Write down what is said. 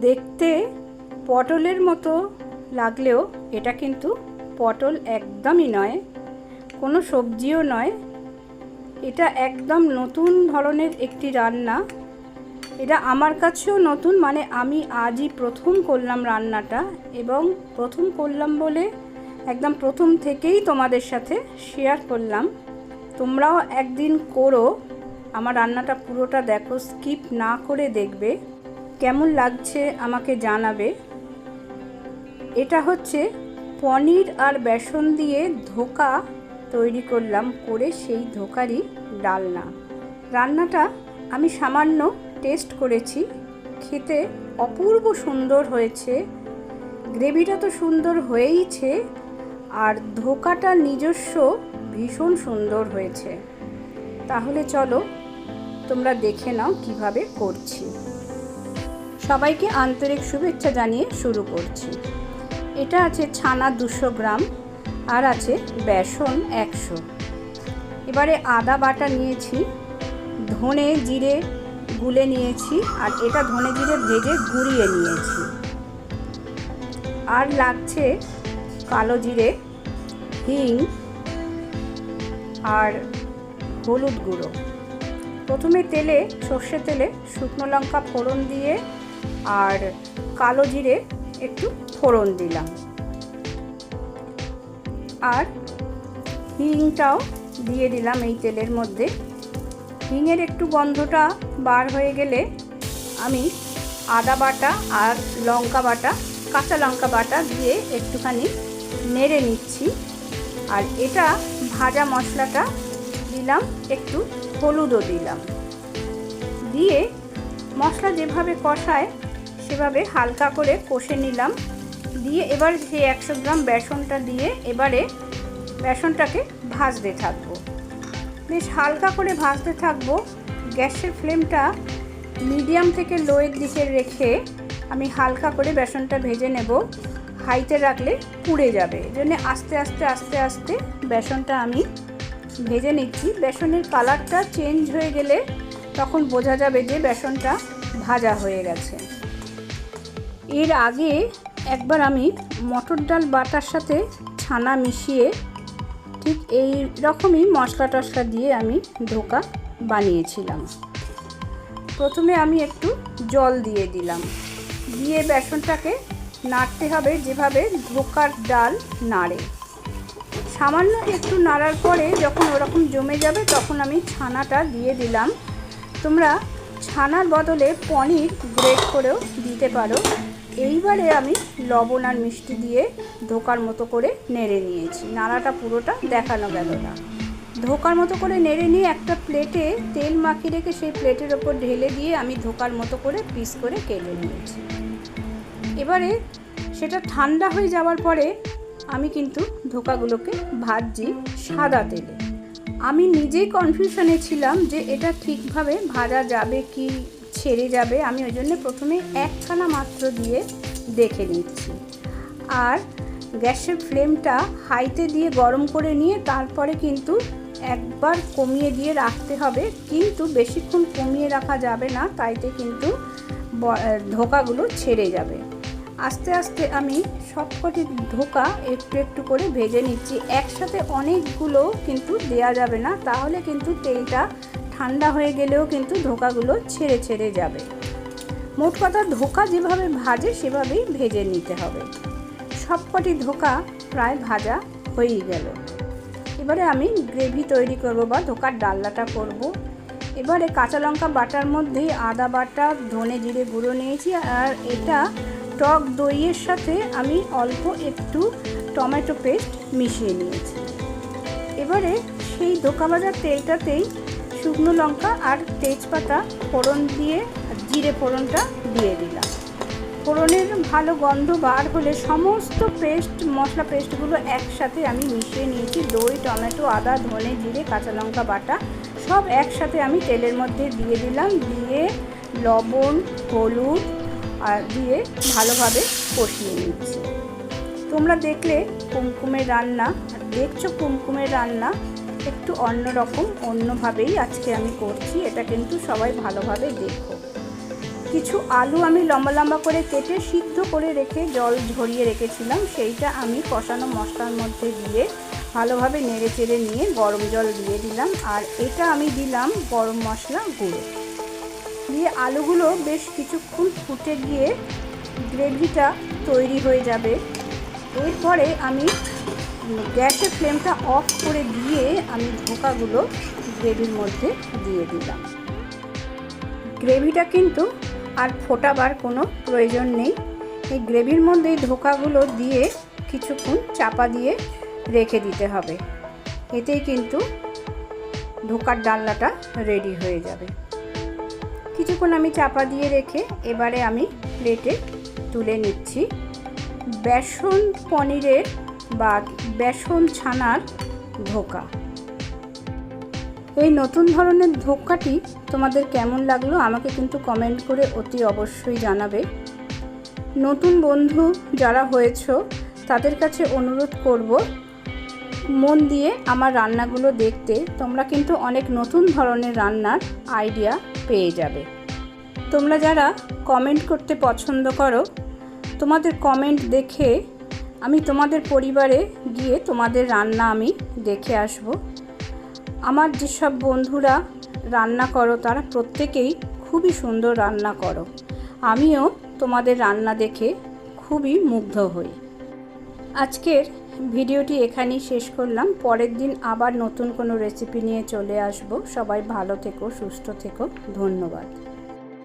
দেখতে পটলের মতো লাগলেও এটা কিন্তু পটল একদমই নয়, কোনো সবজিও নয়। এটা একদম নতুন ধরনের একটি রান্না। এটা আমার কাছেও নতুন মানে আমি আজই প্রথম করলাম রান্নাটা এবং প্রথম করলাম বলে একদম প্রথম থেকেই তোমাদের সাথে শেয়ার করলাম। তোমরাও একদিন করো, আমার রান্নাটা পুরোটা দেখো স্কিপ না করে দেখবে। কেমন লাগছে আমাকে জানাবে? এটা হচ্ছে পনির আর বেসন দিয়ে ধোকা তৈরি করলাম করে সেই ধোকারই ডালনা। রান্নাটা আমি সামান্য টেস্ট করেছি, খেতে অপূর্ব সুন্দর হয়েছে, গ্রেভিটা তো সুন্দর হয়েইছে, আর ধোকাটা নিজস্ব ভীষণ সুন্দর হয়েছে। তাহলে চলো তোমরা দেখে নাও কীভাবে করছি। সবাইকে আন্তরিক শুভেচ্ছা জানিয়ে শুরু করছি। এটা আছে ছানা দুশো গ্রাম, আর আছে বেসন একশো। এবারে আদা বাটা নিয়েছি, ধনে জিরে গুলে নিয়েছি, আর এটা ধনে জিরে ভেজে গুঁড়িয়ে নিয়েছি। আর লাগছে কালো জিরে, হিং, আর হলুদ গুঁড়ো। প্রথমে তেলে সর্ষে তেলে শুকনো লঙ্কা ফোড়ন দিয়ে আর কালো জিরে একটু ফোড়ন দিলাম। আর হিংটাও দিয়ে দিলাম এই তেলের মধ্যে। হিঙের একটু গন্ধটা বার হয়ে গেলে আমি আদা বাটা আর লঙ্কা বাটা, কাঁচা লঙ্কা বাটা দিয়ে একটুখানি নেড়ে নিচ্ছি। আর এটা ভাজা মশলাটা দিলাম, একটু হলুদও দিলাম। দিয়ে মশলা যেভাবে কষায়, সেভাবে হালকা করে কষে নিলাম। দিয়ে এবার সেই একশো গ্রাম বেসনটা দিয়ে এবারে বেসনটাকে ভাজতে থাকব। বেশ হালকা করে ভাজতে থাকব। গ্যাসের ফ্লেমটা মিডিয়াম থেকে লোয়ের দিকে রেখে আমি হালকা করে বেসনটা ভেজে নেব। হাইতে রাখলে পুড়ে যাবে। জন্য আস্তে আস্তে আস্তে আস্তে বেসনটা আমি ভেজে নিচ্ছি। বেসনের কালারটা চেঞ্জ হয়ে গেলে তখন বোঝা যাবে যে বেসনটা ভাজা হয়ে গেছে। এর আগে একবার আমি মটর ডাল বাটার সাথে ছানা মিশিয়ে ঠিক এই রকমই মশলা টশলা দিয়ে আমি ধোকা বানিয়েছিলাম। প্রথমে আমি একটু জল দিয়ে দিলাম। দিয়ে বেসনটাকে নাড়তে হবে যেভাবে ধোকার ডাল নাড়ে। সামান্য একটু নাড়ার পরে যখন ওরকম জমে যাবে তখন আমি ছানাটা দিয়ে দিলাম। তোমরা ছানার বদলে পনির গ্রেট করেও দিতে পারো। এইবারে আমি লবণ আর মিষ্টি দিয়ে ধোকার মতো করে নেড়ে নিয়েছি। নাড়াটা পুরোটা দেখানো গেল না। ধোকার মতো করে নেড়ে নিয়ে একটা প্লেটে তেল মাখিয়ে রেখে সেই প্লেটের ওপর ঢেলে দিয়ে আমি ধোকার মতো করে পিস করে কেটে নিয়েছি। এবারে সেটা ঠান্ডা হয়ে যাওয়ার পরে আমি কিন্তু ধোকাগুলোকে ভাজছি সাদা তেলে। আমি নিজেই কনফিউশনে ছিলাম যে এটা ঠিকভাবে ভাজা যাবে কি ছেড়ে যাবে। আমি ওই জন্য প্রথমে একখানা মাত্র দিয়ে দেখে নিচ্ছি। আর গ্যাসের ফ্লেমটা হাইতে দিয়ে গরম করে নিয়ে তারপরে কিন্তু একবার কমিয়ে দিয়ে রাখতে হবে। কিন্তু বেশিক্ষণ কমিয়ে রাখা যাবে না, তাইতে কিন্তু ধোকাগুলো ছেড়ে যাবে। আস্তে আস্তে আমি সবকটি ধোকা একটু একটু করে ভেজে নিচ্ছি। একসাথে অনেকগুলো কিন্তু দেয়া যাবে না, তাহলে কিন্তু তেলটা ঠান্ডা হয়ে গেলেও কিন্তু ধোকাগুলো ছেড়ে ছেড়ে যাবে। মোট কথা ধোকা যেভাবে ভাজে সেভাবেই ভেজে নিতে হবে। সবকটি ধোকা প্রায় ভাজা হয়েই গেল। এবারে আমি গ্রেভি তৈরি করব বা ধোকার ডাল্লাটা করব। এবারে কাঁচা লঙ্কা বাটার মধ্যে আদা বাটা, ধনে জিরে গুঁড়ো নিয়েছি আর এটা টক দইয়ের সাথে আমি অল্প একটু টমেটো পেস্ট মিশিয়ে নিয়েছি। এবারে সেই ধোকা ভাজার তেলটাতেই শুকনো লঙ্কা আর তেজপাতা ফোড়ন দিয়ে, জিরে ফোড়নটা দিয়ে দিলাম। ফোড়নের ভালো গন্ধ বার হলে সমস্ত পেস্ট, মশলা পেস্টগুলো একসাথে আমি মিশিয়ে নিয়েছি। দই, টমেটো, আদা, ধনে, জিরে, কাঁচা লঙ্কা, বাটা সব একসাথে আমি তেলের মধ্যে দিয়ে দিলাম। দিয়ে লবণ, হলুদ আর দিয়ে ভালোভাবে কষিয়ে নিচ্ছি। তোমরা দেখলে কুমকুমের রান্না দেখছ কুমকুমের রান্না একটু অন্যরকম, অন্যভাবেই আজকে আমি করছি। এটা কিন্তু সবাই ভালোভাবে দেখো। কিছু আলু আমি লম্বা লম্বা করে কেটে সিদ্ধ করে রেখে জল ঝরিয়ে রেখেছিলাম। সেইটা আমি কষানো মশলার মধ্যে দিয়ে ভালোভাবে নেড়ে চেড়ে নিয়ে গরম জল দিয়ে দিলাম। আর এটা আমি দিলাম গরম মশলা গুঁড়ো। দিয়ে আলুগুলো বেশ কিছুক্ষণ ফুটে গিয়ে গ্রেভিটা তৈরি হয়ে যাবে। এরপরে আমি গ্যাসের ফ্লেমটা অফ করে দিয়ে আমি ধোকাগুলো গ্রেভির মধ্যে দিয়ে দিলাম। গ্রেভিটা কিন্তু আর ফোটাবার কোনো প্রয়োজন নেই। এই গ্রেভির মধ্যে এই ধোকাগুলো দিয়ে কিছুক্ষণ চাপা দিয়ে রেখে দিতে হবে। এতেই কিন্তু ধোকার ডালনাটা রেডি হয়ে যাবে। কিছুক্ষণ আমি চাপা দিয়ে রেখে এবারে আমি প্লেটে তুলে নিচ্ছি। বেসন পনিরের বা বেসন ছানার ধোকা। এই নতুন ধরনের ধোকাটি তোমাদের কেমন লাগল আমাকে কিন্তু কমেন্ট করে অতি অবশ্যই জানাবে। নতুন বন্ধু যারা হয়েছ, তাদের কাছে অনুরোধ করব, মন দিয়ে আমার রান্নাগুলো দেখতে। তোমরা কিন্তু অনেক নতুন ধরনের রান্নার আইডিয়া পেয়ে যাবে। তোমরা যারা কমেন্ট করতে পছন্দ করো, তোমাদের কমেন্ট দেখে আমি তোমাদের পরিবারে গিয়ে তোমাদের রান্না আমি দেখে আসব। আমার যেসব বন্ধুরা রান্না করো, তারা প্রত্যেকেই খুবই সুন্দর রান্না করো। আমিও তোমাদের রান্না দেখে খুবই মুগ্ধ হই। আজকের ভিডিওটি এখানেই শেষ করলাম। পরের দিন আবার নতুন কোনো রেসিপি নিয়ে চলে আসব। সবাই ভালো থেকো, সুস্থ থেকো। ধন্যবাদ।